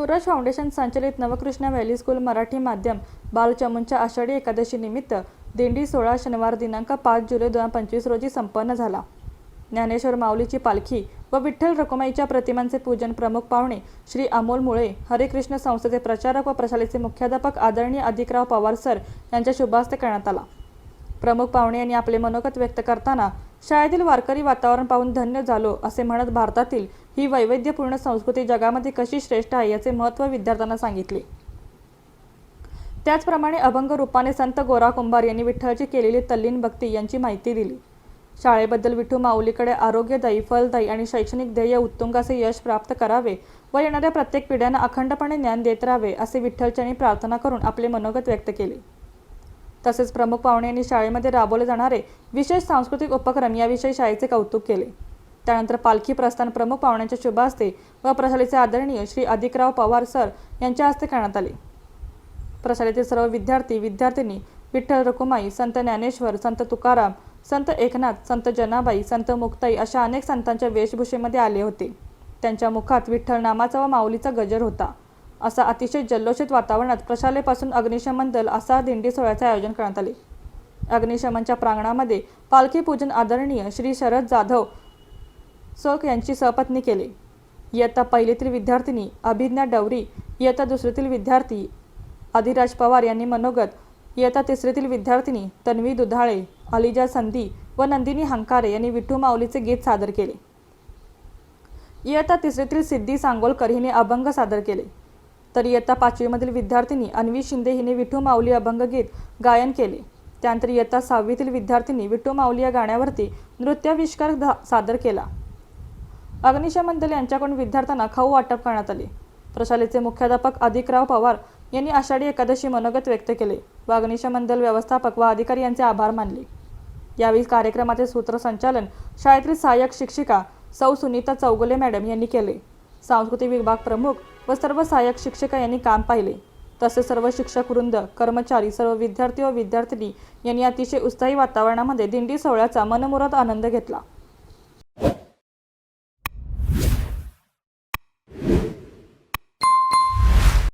Suraj foundation संचलित Navkrishna valley school Marathi माध्यम बालचमूंच्या आषाढी एकादशी निमित्त दिंडी सोळा शनिवार दिनांक पाच जुलै दोन हजार पंचवीस रोजी संपन्न झाला. ज्ञानेश्वर माऊलीची पालखी व विठ्ठल रखुमाईच्या प्रतिमांचे पूजन प्रमुख पाहुणे श्री अमोल मुळे हरिकृष्ण संस्थेचे प्रचारक व प्रशालेचे मुख्याध्यापक आदरणीय अधिकराव पवार सर यांच्या शुभास्ते करण्यात आला. प्रमुख पाहुणे यांनी आपले मनोगत व्यक्त करताना शाळेतील वारकरी वातावरण पाहून धन्य झालो असे म्हणत भारतातील ही वैविध्यपूर्ण संस्कृती जगामध्ये कशी श्रेष्ठ आहे याचे महत्त्व विद्यार्थ्यांना सांगितले. त्याचप्रमाणे अभंग रूपाने संत गोरा कुंभार यांनी विठ्ठलची केलेली तल्लीन भक्ती यांची माहिती दिली. शाळेबद्दल विठू माऊलीकडे आरोग्यदायी फलदायी आणि शैक्षणिक ध्येय उत्तुंगाचे यश प्राप्त करावे व येणाऱ्या प्रत्येक पिढ्यांना अखंडपणे ज्ञान देत राहावे असे विठ्ठलच्यांनी प्रार्थना करून आपले मनोगत व्यक्त केले. तसेच प्रमुख पाहुणे यांनी शाळेमध्ये राबवले जाणारे विशेष सांस्कृतिक उपक्रम याविषयी शाळेचे कौतुक केले. त्यानंतर पालखी प्रस्थान प्रमुख पाहुण्यांच्या शुभ हस्ते व प्रशालेचे आदरणीय श्री अधिकराव पवार सर यांच्या हस्ते करण्यात आले. प्रशालेतील सर्व विद्यार्थी विद्यार्थिनी विठ्ठल रखुमाई संत ज्ञानेश्वर संत तुकाराम संत एकनाथ संत जनाबाई संत मुक्ताई अशा अनेक संतांच्या वेशभूषेमध्ये आले होते. त्यांच्या मुखात विठ्ठल नामाचा व माऊलीचा गजर होता. असा अतिशय जल्लोषित वातावरणात प्रशालेपासून अग्निशमन दल असा दिंडी सोहळ्याचे आयोजन करण्यात आले. अग्निशमनच्या प्रांगणामध्ये पालखी पूजन आदरणीय श्री शरद जाधव चोक यांची सहपत्नी केले. इयत्ता पहिलीतील विद्यार्थिनी अभिज्ञा डवरी इयत्ता दुसरीतील विद्यार्थी अधिराज पवार यांनी मनोगत इयत्ता तिसरीतील विद्यार्थिनी तन्वी दुधाळे अलिजा संधी व नंदिनी हंकारे यांनी विठू माऊलीचे गीत सादर केले. इयत्ता तिसरीतील सिद्धी सांगोलकर हिने अभंग सादर केले. तर इयत्ता पाचवीमधील विद्यार्थिनी अन्वी शिंदे हिने विठू माऊली अभंग गीत गायन केले. त्यानंतर इयत्ता सहावीतील विद्यार्थिनी विठू माऊली या गाण्यावरती नृत्याविष्कार सादर केला. अग्निशमन दल यांच्याकडून विद्यार्थ्यांना खाऊ वाटप करण्यात आले. प्रशालेचे मुख्याध्यापक अधिकराव पवार यांनी आषाढी एकादशी मनोगत व्यक्त केले व अग्निशमन दल व्यवस्थापक व अधिकारी यांचे आभार मानले. यावेळी कार्यक्रमाचे सूत्रसंचालन शाळेतील सहाय्यक शिक्षिका सौ सुनीता चौगुले मॅडम यांनी केले. सांस्कृतिक विभाग प्रमुख व सर्व सहाय्यक शिक्षिका यांनी काम पाहिले. तसेच सर्व शिक्षक वृंद कर्मचारी सर्व विद्यार्थी व विद्यार्थिनी यांनी अतिशय उत्साही वातावरणामध्ये दिंडी सोहळ्याचा मनमुराद आनंद घेतला.